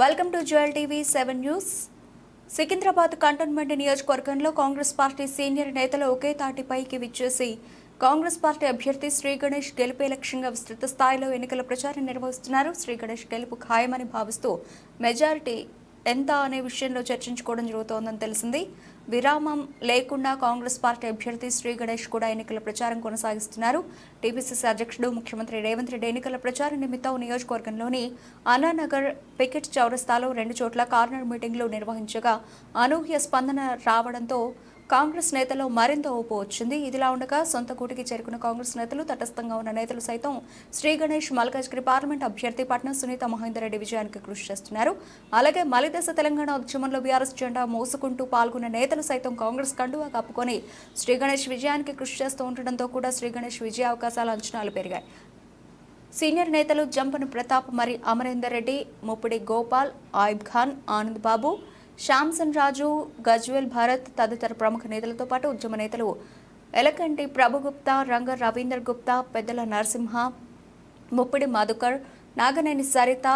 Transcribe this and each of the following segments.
Welcome to jewel TV seven news. Secunderabad cantonment నియోజకవర్గంలో Congress party senior నేతలు ఒకే తాటిపైకి విచ్చేసి Congress party అభ్యర్థి శ్రీ గణేష్ గెలుపే లక్ష్యంగా విస్తృత స్థాయిలో ఎన్నికల ప్రచారం నిర్వహిస్తున్నారు. శ్రీ గణేష్ గెలుపు ఖాయమని భావిస్తూ మెజారిటీ ఎంత అనే విషయంలో చర్చించుకోవడం జరుగుతోందని తెలిసింది. విరామం లేకుండా కాంగ్రెస్ పార్టీ అభ్యర్థి శ్రీ గణేష్ కూడా ఎన్నికల ప్రచారం కొనసాగిస్తున్నారు. టీపీసీసీ అధ్యక్షుడు ముఖ్యమంత్రి రేవంత్ రెడ్డి ఎన్నికల ప్రచారం నిమిత్తం నియోజకవర్గంలోని అనానగర్ పికెట్ చౌరస్తాలో రెండు చోట్ల కార్నర్ మీటింగ్లు నిర్వహించగా అనూహ్య స్పందన రావడంతో కాంగ్రెస్ నేతల్లో మరింత ఊపు వచ్చింది. ఇదిలా ఉండగా సొంత కూటికి చేరుకున్న కాంగ్రెస్ నేతలు తటస్థంగా ఉన్న నేతలు సైతం శ్రీ గణేష్ మల్కాజ్గిరి పార్లమెంట్ అభ్యర్థి పట్నం సునీత మహేందర్ రెడ్డి విజయానికి కృషి చేస్తున్నారు. అలాగే మలిదశ తెలంగాణ ఉద్యమంలో బీఆర్ఎస్ జెండా మోసుకుంటూ పాల్గొన్న నేతలు సైతం కాంగ్రెస్ కండువా కప్పుకొని శ్రీ గణేష్ విజయానికి కృషి చేస్తూ ఉండడంతో కూడా శ్రీ గణేష్ విజయ అవకాశాల అంచనాలు పెరిగాయి. సీనియర్ నేతలు జంపన ప్రతాప్ మరి అమరేందర్ రెడ్డి ముప్పిడి గోపాల్ ఆయిబ్ ఖాన్ ఆనంద్ బాబు శ్యామ్సన్ రాజు గజ్వేల్ భారత్ తదితర ప్రముఖ నేతలతో పాటు ఉద్యమ నేతలు ఎలకంటి ప్రభుగుప్తా రంగ రవీందర్ గుప్తా పెద్దల నరసింహ ముప్పిడి మధుకర్ నాగనేని సరిత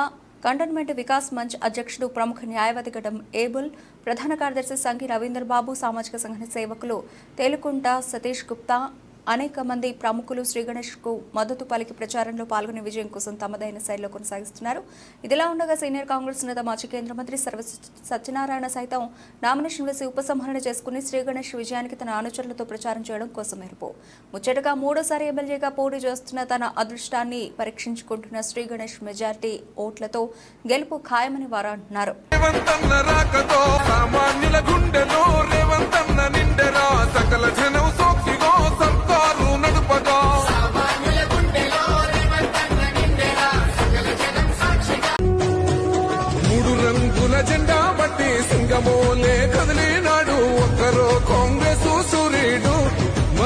కంటోన్మెంట్ వికాస్ మంచ్ అధ్యక్షుడు ప్రముఖ న్యాయవాది గడం ఏబుల్ ప్రధాన కార్యదర్శి సంఘి రవీందర్ బాబు సామాజిక సంఘ సేవకులు తేలుకుంట సతీష్ గుప్తా అనేక మంది ప్రముఖులు శ్రీగణేష్కు మద్దతు పలికి ప్రచారంలో పాల్గొనే విజయం కోసం తమదైన శైలిలో కొనసాగిస్తున్నారు. ఇదిలా ఉండగా సీనియర్ కాంగ్రెస్ నేత మాజీ కేంద్ర మంత్రి సర్వ సత్యనారాయణ సైతం నామినేషన్ వేసి ఉపసంహరణ చేసుకుని శ్రీగణేష్ విజయానికి తన అనుచరులతో ప్రచారం చేయడం కోసం మెరుపు. ముచ్చటగా మూడోసారి ఎమ్మెల్యేగా పోటీ చేస్తున్న తన అదృష్టాన్ని పరీక్షించుకుంటున్న శ్రీగణేష్ మెజార్టీ ఓట్లతో గెలుపు ఖాయమని వారు అంటున్నారు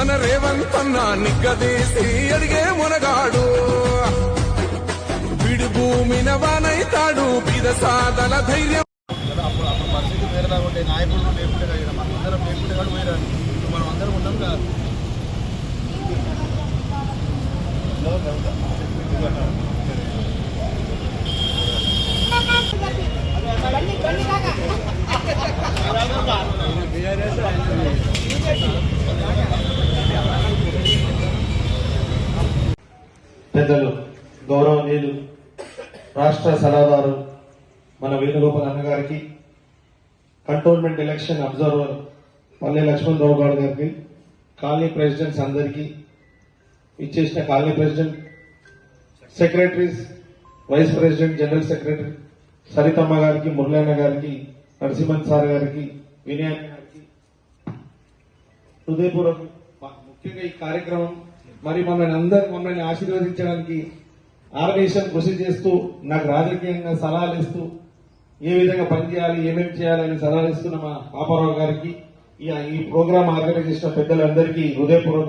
మన రేవంతన్న నిగ్గదీసి అడిగే మునగాడు. విడి భూమిన వానైతాడు బిద సాదల ధైర్యం. అప్పుడు అప్పుడు పరిస్థితి వేరేలాగా ఉంటే నాయకుడు లేకుండా కదా మనం అందరం లేకుంటే పోయారు మనం అందరం ఉన్నాం పెద్దలు గౌరవనీయులు రాష్ట్ర సలహాదారు మన వేణుగోపాల్ అన్నగారికి కంటోన్మెంట్ ఎలక్షన్ అబ్జర్వర్ పల్లె లక్ష్మణ్ రావు గారికి కాలనీ ప్రెసిడెంట్స్ అందరికీ ఇచ్చేసిన colony president secretaries vice president general secretary Saritamma గారికి మురళన్న గారికి నరసింహన్ సార్ గారికి వినయ్ గారికి హృదయపూర్వక ముఖ్యంగా ఈ కార్యక్రమం మరి మమ్మల్ని అందరు మమ్మల్ని ఆశీర్వదించడానికి ఆర్గనైజేషన్ కృషి చేస్తూ నాకు రాజకీయంగా సలహాలు ఇస్తూ ఏ విధంగా పనిచేయాలి ఏమేమి చేయాలని సలహాలు ఇస్తున్న మా పాపారావు గారికి ఈ ఈ ఆర్గనైజ్ చేసిన పెద్దలందరికీ హృదయపూర్వక